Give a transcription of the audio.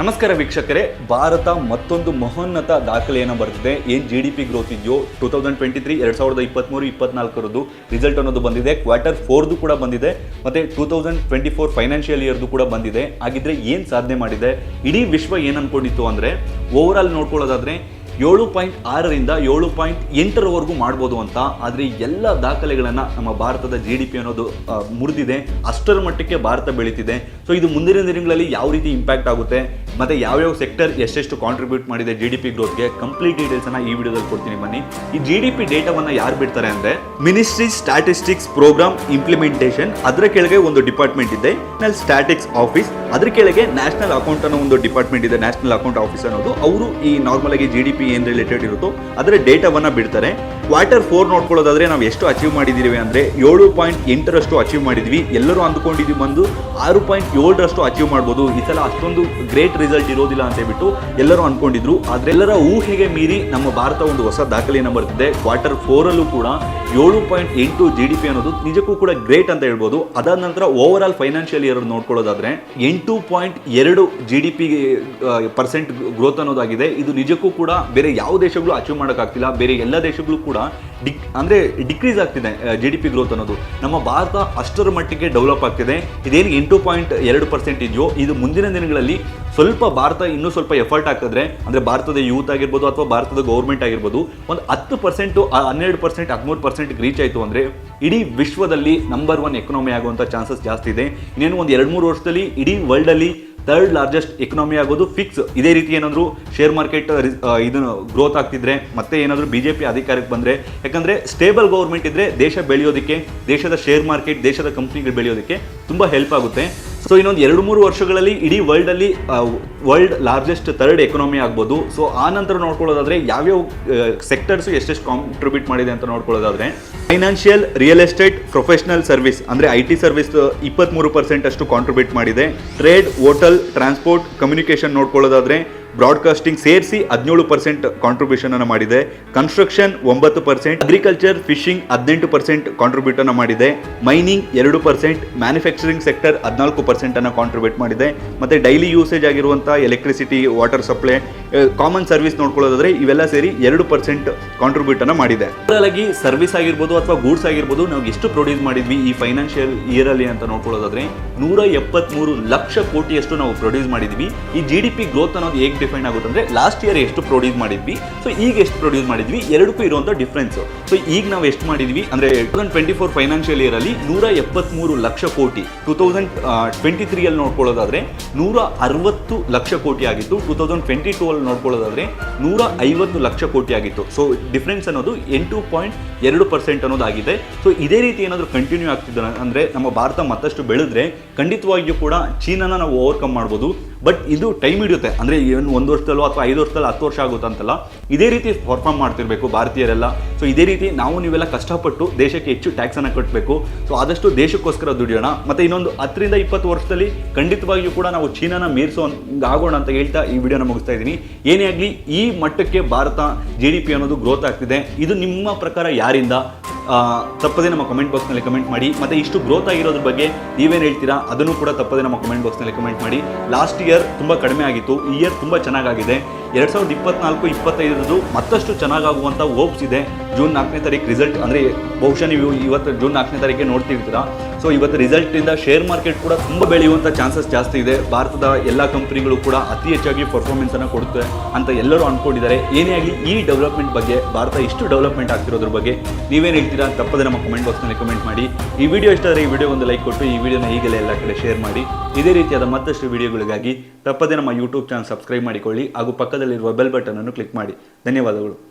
ನಮಸ್ಕಾರ ವೀಕ್ಷಕರೇ. ಭಾರತ ಮತ್ತೊಂದು ಮಹೋನ್ನತ ದಾಖಲೆಯನ್ನು ಬರ್ತಿದೆ ಏನು ಜಿ ಡಿ ಪಿ ಗ್ರೋತ್ ಇದೆಯೋ ಟೂ ತೌಸಂಡ್ ಟ್ವೆಂಟಿ ತ್ರೀ ಎರಡು ಸಾವಿರದ ಇಪ್ಪತ್ತ್ಮೂರು ಇಪ್ಪತ್ನಾಲ್ಕರದ್ದು ರಿಸಲ್ಟ್ ಅನ್ನೋದು ಬಂದಿದೆ. ಕ್ವಾರ್ಟರ್ ಫೋರ್ದು ಕೂಡ ಬಂದಿದೆ. ಮತ್ತು two thousand twenty four financial ಇಯರ್ದು ಕೂಡ ಬಂದಿದೆ. ಹಾಗಿದ್ರೆ ಏನು ಸಾಧನೆ ಮಾಡಿದೆ? ಇಡೀ ವಿಶ್ವ ಏನು ಅನ್ಕೊಂಡಿತ್ತು ಅಂದರೆ ಓವರಾಲ್ ನೋಡ್ಕೊಳ್ಳೋದಾದರೆ ಏಳು ಪಾಯಿಂಟ್ ಆರರಿಂದ ಏಳು ಪಾಯಿಂಟ್ ಎಂಟರವರೆಗೂ ಮಾಡ್ಬೋದು ಅಂತ. ಆದರೆ ಎಲ್ಲ ದಾಖಲೆಗಳನ್ನು ನಮ್ಮ ಭಾರತದ ಜಿ ಡಿ ಪಿ ಅನ್ನೋದು ಮುರಿದಿದೆ. ಅಷ್ಟರ ಮಟ್ಟಕ್ಕೆ ಭಾರತ ಬೆಳೀತಿದೆ. ಸೊ ಇದು ಮುಂದಿನ ದಿನಗಳಲ್ಲಿ ಯಾವ ರೀತಿ ಇಂಪ್ಯಾಕ್ಟ್ ಆಗುತ್ತೆ? ಮತ್ತು ಯಾವ್ಯಾವ ಸೆಕ್ಟರ್ ಎಷ್ಟೆಷ್ಟು ಕಾಂಟ್ರಿಬ್ಯೂಟ್ ಮಾಡಿದೆ ಜಿ ಡಿ ಪಿ ಗ್ರೋತ್ಗೆ ಕಂಪ್ಲೀಟ್ ಡೀಟೇಲ್ಸನ್ನು ಈ ವಿಡಿಯೋದಲ್ಲಿ ಕೊಡ್ತೀನಿ ಬನ್ನಿ. ಈ ಜಿ ಡಿ ಪಿ ಡೇಟಾವನ್ನು ಯಾರು ಬಿಡ್ತಾರೆ ಅಂದರೆ ಮಿನಿಸ್ಟ್ರಿ ಸ್ಟ್ಯಾಟಿಸ್ಟಿಕ್ಸ್ ಪ್ರೋಗ್ರಾಮ್ ಇಂಪ್ಲಿಮೆಂಟೇಷನ್ ಅದರ ಕೆಳಗೆ ಒಂದು ಡಿಪಾರ್ಟ್ಮೆಂಟ್ ಇದೆ ನ್ಯಾಷನಲ್ ಸ್ಟ್ಯಾಟಿಕ್ಸ್ ಆಫೀಸ್ ಅದ್ರ ಕೆಳಗೆ ನ್ಯಾಷನಲ್ ಅಕೌಂಟ್ ಅನ್ನೋ ಒಂದು ಡಿಪಾರ್ಟ್ಮೆಂಟ್ ಇದೆ ನ್ಯಾಷನಲ್ ಅಕೌಂಟ್ ಆಫೀಸ್ ಅನ್ನೋದು. ಅವರು ಈ ನಾರ್ಮಲ್ ಆಗಿ ಜಿ ಡಿ ಪಿ ಏನು ರಿಲೇಟೆಡ್ ಇರುತ್ತೋ, ಅದರ ಡೇಟಾವನ್ನ ಬಿಡ್ತಾರೆ. ಕ್ವಾರ್ಟರ್ ಫೋರ್ ನೋಡ್ಕೊಳ್ಳೋದಾದ್ರೆ ನಾವು ಎಷ್ಟು ಅಚೀವ್ ಮಾಡಿದ್ದೀವಿ ಅಂದ್ರೆ, ಏಳು ಪಾಯಿಂಟ್ ಎಂಟರಷ್ಟು ಅಚೀವ್ ಮಾಡಿದ್ವಿ. ಎಲ್ಲರೂ ಅಂದ್ಕೊಂಡಿದ್ವಿ ಬಂದು, ಆರು ಪಾಯಿಂಟ್ ಏಳರಷ್ಟು ಅಚೀವ್ ಮಾಡ್ಬೋದು. ಈ ಸಲ ಅಷ್ಟೊಂದು ಗ್ರೇಟ್ ರಿಸಲ್ಟ್ ಇರೋದಿಲ್ಲ ಅಂತ ಹೇಳ್ಬಿಟ್ಟು ಎಲ್ಲರೂ ಅನ್ಕೊಂಡಿದ್ರು. ಆದ್ರೆ ಎಲ್ಲರ ಊಹೆಗೆ ಮೀರಿ ನಮ್ಮ ಭಾರತ ಒಂದು ಹೊಸ ದಾಖಲೆಯನ್ನು ಬರ್ತಿದೆ ಕ್ವಾರ್ಟರ್ ಫೋರಲ್ಲೂ ಕೂಡ ಏಳು ಪಾಯಿಂಟ್ ಎಂಟು ಜಿ ಡಿ ಪಿ ಅನ್ನೋದು ನಿಜಕ್ಕೂ ಕೂಡ ಗ್ರೇಟ್ ಅಂತ ಹೇಳ್ಬೋದು. ಅದಾದ ನಂತರ ಓವರ್ ಆಲ್ ಫೈನಾನ್ಷಿಯಲ್ ಇಯರ್ ನೋಡ್ಕೊಳ್ಳೋದಾದ್ರೆ ಎಂಟು ಪಾಯಿಂಟ್ ಎರಡು G D P percent growth ಅನ್ನೋದಾಗಿದೆ. ಇದು ನಿಜಕ್ಕೂ ಕೂಡ ಬೇರೆ ಯಾವ ದೇಶಗಳು ಅಚೀವ್ ಮಾಡೋಕ್ಕಾಗ್ತಿಲ್ಲ, ಬೇರೆ ಎಲ್ಲ ದೇಶಗಳು ಕೂಡ ಡಿಕ್ ಅಂದರೆ ಡಿಕ್ರೀಸ್ ಆಗ್ತಿದೆ ಜಿ ಡಿ ಪಿ ಗ್ರೋತ್ ಅನ್ನೋದು. ನಮ್ಮ ಭಾರತ ಅಷ್ಟರ ಮಟ್ಟಿಗೆ ಡೆವಲಪ್ ಆಗ್ತಿದೆ. ಇದೇನು ಎಂಟು ಪಾಯಿಂಟ್ ಎರಡು ಪರ್ಸೆಂಟ್ ಇದೆಯೋ, ಇದು ಮುಂದಿನ ದಿನಗಳಲ್ಲಿ ಸ್ವಲ್ಪ ಭಾರತ ಇನ್ನೂ ಸ್ವಲ್ಪ ಎಫರ್ಟ್ ಹಾಕಿದ್ರೆ, ಅಂದರೆ ಭಾರತದ ಯೂತ್ ಆಗಿರ್ಬೋದು ಅಥವಾ ಭಾರತದ ಗೌರ್ಮೆಂಟ್ ಆಗಿರ್ಬೋದು, ಒಂದು ಹತ್ತು ಪರ್ಸೆಂಟು ಹನ್ನೆರಡು ಪರ್ಸೆಂಟ್ ಹದಿಮೂರು ಪರ್ಸೆಂಟ್ಗೆ ರೀಚ್ ಆಯಿತು ಅಂದರೆ ಇಡೀ ವಿಶ್ವದಲ್ಲಿ ನಂಬರ್ ಒನ್ ಎಕನಾಮಿ ಆಗುವಂಥ ಚಾನ್ಸಸ್ ಜಾಸ್ತಿ ಇದೆ. ಇನ್ನೇನು ಒಂದು ಎರಡು ಮೂರು ವರ್ಷದಲ್ಲಿ ಇಡೀ ವರ್ಲ್ಡಲ್ಲಿ ಥರ್ಡ್ ಲಾರ್ಜೆಸ್ಟ್ ಎಕನಾಮಿ ಆಗೋದು ಫಿಕ್ಸ್ ಇದೇ ರೀತಿ ಏನಾದರೂ ಶೇರ್ ಮಾರ್ಕೆಟ್ ಇದನ್ನು ಗ್ರೋತ್ ಆಗ್ತಿದ್ರೆ ಮತ್ತೆ ಏನಾದರೂ ಬಿ ಜೆ ಪಿ ಅಧಿಕಾರಕ್ಕೆ ಬಂದರೆ, ಯಾಕಂದರೆ ಸ್ಟೇಬಲ್ ಗೌರ್ಮೆಂಟ್ ಇದ್ದರೆ ದೇಶ ಬೆಳೆಯೋದಕ್ಕೆ, ದೇಶದ ಶೇರ್ ಮಾರ್ಕೆಟ್ ದೇಶದ ಕಂಪ್ನಿಗಳು ಬೆಳೆಯೋದಕ್ಕೆ ತುಂಬ ಹೆಲ್ಪ್ ಆಗುತ್ತೆ. ಸೊ ಇನ್ನೊಂದು ಎರಡು ಮೂರು ವರ್ಷಗಳಲ್ಲಿ ಇಡೀ ವರ್ಲ್ಡಲ್ಲಿ ವರ್ಲ್ಡ್ ಲಾರ್ಜೆಸ್ಟ್ ಥರ್ಡ್ ಎಕನಾಮಿ ಆಗ್ಬೋದು. ಸೊ ಆ ನಂತರ ನೋಡ್ಕೊಳ್ಳೋದಾದ್ರೆ ಯಾವ್ಯಾವ ಸೆಕ್ಟರ್ಸ್ ಎಷ್ಟೆಷ್ಟು ಕಾಂಟ್ರಿಬ್ಯೂಟ್ ಮಾಡಿದೆ ಅಂತ ನೋಡ್ಕೊಳ್ಳೋದಾದ್ರೆ financial real estate professional service ಅಂದರೆ ಐ ಟಿ ಸರ್ವಿಸ್ ಇಪ್ಪತ್ತ್ಮೂರು ಪರ್ಸೆಂಟ್ ಅಷ್ಟು ಕಾಂಟ್ರಿಬ್ಯೂಟ್ ಮಾಡಿದೆ. ಟ್ರೇಡ್ ಹೋಟೆಲ್ ಟ್ರಾನ್ಸ್ಪೋರ್ಟ್ ಕಮ್ಯುನಿಕೇಷನ್ ನೋಡ್ಕೊಳ್ಳೋದಾದ್ರೆ ಬ್ರಾಡ್ಕಾಸ್ಟಿಂಗ್ ಸೇರಿಸಿ ಹದಿನೇಳು ಪರ್ಸೆಂಟ್ ಕಾಂಟ್ರಿಬ್ಯೂಷನ್ ಅನ್ನು ಮಾಡಿದೆ. ಕನ್ಸ್ಟ್ರಕ್ಷನ್ ಒಂಬತ್ತು ಪರ್ಸೆಂಟ್ ಅಗ್ರಿಕಲ್ಚರ್ ಫಿಶಿಂಗ್ ಹದಿನೆಂಟು ಪರ್ಸೆಂಟ್ ಕಾಂಟ್ರಿಬ್ಯೂಟ್ ಅನ್ನು ಮಾಡಿದೆ. ಮೈನಿಂಗ್ ಎರಡು ಪರ್ಸೆಂಟ್ ಮ್ಯಾನುಫ್ಯಾಕ್ಚರಿಂಗ್ ಸೆಕ್ಟರ್ ಹದಿನಾಲ್ಕು ಪರ್ಸೆಂಟ್ ಅನ್ನು ಕಾಂಟ್ರಿಬ್ಯೂಟ್ ಮಾಡಿದೆ. ಮತ್ತೆ ಡೈಲಿ ಯೂಸೇಜ್ ಆಗಿರುವಂತಹ electricity water supply common service ನೋಡ್ಕೊಳ್ಳೋದಾದ್ರೆ ಇವೆಲ್ಲ ಸೇರಿ ಎರಡು ಪರ್ಸೆಂಟ್ ಕಾಂಟ್ರಿಬ್ಯೂಟ್ ಅನ್ನು ಮಾಡಿದೆ. ಆಗಿ ಸರ್ವಿಸ್ ಆಗಿರ್ಬೋದು ಅಥವಾ ಗೂಡ್ಸ್ ಆಗಿರ್ಬೋದು ನಾವು ಎಷ್ಟು ಪ್ರೊಡ್ಯೂಸ್ ಮಾಡಿದ್ವಿ ಈ ಫೈನಾನ್ಷಿಯಲ್ ಇಯರ್ ಅಲ್ಲಿ ಅಂತ ನೋಡ್ಕೊಳ್ಳೋದಾದ್ರೆ ನೂರ ಎಪ್ಪತ್ಮೂರು ಲಕ್ಷ ಕೋಟಿಯಷ್ಟು ನಾವು ಪ್ರೊಡ್ಯೂಸ್ ಮಾಡಿದ್ವಿ. ಈ ಜಿ ಡಿ ಪಿ ಗ್ರೋತ್ ಅನ್ನೋದು ಹೇಗೆ ಡಿಫೈನ್ ಆಗುತ್ತೆ ಅಂದರೆ ಲಾಸ್ಟ್ ಇಯರ್ ಎಷ್ಟು ಪ್ರೊಡ್ಯೂಸ್ ಮಾಡಿದ್ವಿ. ಸೊ ಈಗ ಎಷ್ಟು ಪ್ರೊಡ್ಯೂಸ್ ಮಾಡಿದ್ವಿ? ಎರಡಕ್ಕೂ ಇರುವಂಥ ಡಿಫ್ರೆನ್ಸು ಸೊ ಈಗ ನಾವು ಎಷ್ಟು ಮಾಡಿದ್ವಿ? ಅಂದ್ರೆ two thousand twenty four financial year ಅಲ್ಲಿ ನೂರ ಎಪ್ಪತ್ತ್ಮೂರು lakh crore. Two thousand twenty three ನೋಡ್ಕೊಳ್ಳೋದಾದರೆ ನೋಡ್ಕೊಳ್ಳೋದಾದ್ರೆ ನೂರ ಅರವತ್ತು ಲಕ್ಷ ಕೋಟಿ ಆಗಿತ್ತು. ಟೂ ತೌಸಂಡ್ ಟ್ವೆಂಟಿ ಟೂ ಅಲ್ಲಿ ನೋಡ್ಕೊಳ್ಳೋದಾದರೆ ನೂರ ಐವತ್ತು ಲಕ್ಷ ಕೋಟಿ ಆಗಿತ್ತು. ಸೊ ಡಿಫ್ರೆನ್ಸ್ ಅನ್ನೋದು ಎಂಟು ಪಾಯಿಂಟ್ ಎರಡು ಪರ್ಸೆಂಟ್ ಅನ್ನೋದಾಗಿದೆ. ಸೊ ಇದೇ ರೀತಿ ಏನಾದರೂ ಕಂಟಿನ್ಯೂ ಆಗ್ತಿದ್ದ ಅಂದರೆ ನಮ್ಮ ಭಾರತ ಮತ್ತಷ್ಟು ಬೆಳೆದ್ರೆ ಖಂಡಿತವಾಗಿಯೂ ಕೂಡ ಚೀನಾನ ನಾವು ಓವರ್ಕಮ್ ಮಾಡ್ಬೋದು. ಬಟ್ ಇದು ಟೈಮ್ ಹಿಡಿಯುತ್ತೆ. ಅಂದರೆ ಏನು ಒಂದು ವರ್ಷದಲ್ಲೋ ಅಥವಾ ಐದು ವರ್ಷದಲ್ಲಿ ಹತ್ತು ವರ್ಷ ಆಗುತ್ತಂತಲ್ಲ, ಇದೇ ರೀತಿ ಪರ್ಫಾರ್ಮ್ ಮಾಡ್ತಿರಬೇಕು ಭಾರತೀಯರೆಲ್ಲ. ಸೊ ಇದೇ ರೀತಿ ನಾವು ನೀವೆಲ್ಲ ಕಷ್ಟಪಟ್ಟು ದೇಶಕ್ಕೆ ಹೆಚ್ಚು ಟ್ಯಾಕ್ಸನ್ನು ಕಟ್ಟಬೇಕು ಸೊ ಆದಷ್ಟು ದೇಶಕ್ಕೋಸ್ಕರ ದುಡಿಯೋಣ. ಮತ್ತು ಇನ್ನೊಂದು ಹತ್ತರಿಂದ ಇಪ್ಪತ್ತು ವರ್ಷದಲ್ಲಿ ಖಂಡಿತವಾಗಿಯೂ ಕೂಡ ನಾವು ಚೀನಾನ ಮೀರಿಸೋ ಆಗೋಣ ಅಂತ ಹೇಳ್ತಾ ಈ ವಿಡಿಯೋನ ಮುಗಿಸ್ತಾ ಇದ್ದೀನಿ. ಏನೇ ಆಗಲಿ, ಈ ಮಟ್ಟಕ್ಕೆ ಭಾರತ ಜಿ ಡಿ ಪಿ ಅನ್ನೋದು ಗ್ರೋತ್ ಆಗ್ತಿದೆ. ಇದು ನಿಮ್ಮ ಪ್ರಕಾರ ಯಾರಿಂದ? ತಪ್ಪದೇ ನಮ್ಮ ಕಮೆಂಟ್ ಬಾಕ್ಸ್ನಲ್ಲಿ ಕಮೆಂಟ್ ಮಾಡಿ. ಮತ್ತು ಇಷ್ಟು ಗ್ರೋತ್ ಆಗಿರೋದ್ರ ಬಗ್ಗೆ ನೀವೇನು ಹೇಳ್ತೀರಾ? ಅದನ್ನು ಕೂಡ ತಪ್ಪದೇ ನಮ್ಮ ಕಮೆಂಟ್ ಬಾಕ್ಸ್ನಲ್ಲಿ ಕಮೆಂಟ್ ಮಾಡಿ. ಲಾಸ್ಟ್ ಇಯರ್ ತುಂಬ ಕಡಿಮೆ ಆಗಿತ್ತು. ಈ ಇಯರ್ ತುಂಬ ಚೆನ್ನಾಗಾಗಿದೆ. ಎರಡು ಸಾವಿರದ ಇಪ್ಪತ್ನಾಲ್ಕು ಇಪ್ಪತ್ತೈದರದು ಮತ್ತಷ್ಟು ಚೆನ್ನಾಗಾಗುವಂಥ ಹೋಪ್ಸ್ ಇದೆ. ಜೂನ್ ನಾಲ್ಕನೇ ತಾರೀಕು ರಿಸಲ್ಟ್ ಅಂದರೆ ಬಹುಶಃ ನೀವು ಇವತ್ತು ಜೂನ್ ನಾಲ್ಕನೇ ತಾರೀಕಿಗೆ ನೋಡ್ತಿರ್ತೀರಾ. ಸೊ ಇವತ್ತು ರಿಸಲ್ಟಿಂದ ಶೇರ್ ಮಾರ್ಕೆಟ್ ಕೂಡ ತುಂಬ ಬೆಳೆಯುವಂಥ ಚಾನ್ಸಸ್ ಜಾಸ್ತಿ ಇದೆ. ಭಾರತದ ಎಲ್ಲ ಕಂಪ್ನಿಗಳು ಕೂಡ ಅತಿ ಹೆಚ್ಚಾಗಿ ಪರ್ಫಾರ್ಮೆನ್ಸನ್ನು ಕೊಡುತ್ತೆ ಅಂತ ಎಲ್ಲರೂ ಅಂದ್ಕೊಂಡಿದ್ದಾರೆ ಏನೇ ಆಗಲಿ, ಈ ಡೆವಲಪ್ಮೆಂಟ್ ಬಗ್ಗೆ, ಭಾರತ ಇಷ್ಟು ಡೆವಲಪ್ಮೆಂಟ್ ಆಗ್ತಿರೋದ್ರ ಬಗ್ಗೆ ನೀವೇನು ಹೇಳ್ತೀರಾ ತಪ್ಪದೆ ನಮ್ಮ ಕಮೆಂಟ್ ಬಾಕ್ಸ್ನಲ್ಲಿ ಕಮೆಂಟ್ ಮಾಡಿ. ಈ ವಿಡಿಯೋ ಇಷ್ಟ ಆದರೆ ಈ ವಿಡಿಯೋ ಒಂದು ಲೈಕ್ ಕೊಟ್ಟು, ಈ ವಿಡಿಯೋನ ಈಗಲೇ ಎಲ್ಲ ಕಡೆ ಶೇರ್ ಮಾಡಿ. ಇದೇ ರೀತಿಯಾದ ಮತ್ತಷ್ಟು ವಿಡಿಯೋಗಳಿಗಾಗಿ ತಪ್ಪದೆ ನಮ್ಮ ಯೂಟ್ಯೂಬ್ ಚಾನಲ್ ಸಬ್ಸ್ಕ್ರೈಬ್ ಮಾಡಿಕೊಳ್ಳಿ. ಹಾಗೂ ಪಕ್ಕದಲ್ಲಿರುವ ಬೆಲ್ ಬಟನ್ ಅನ್ನು ಕ್ಲಿಕ್ ಮಾಡಿ. ಧನ್ಯವಾದಗಳು.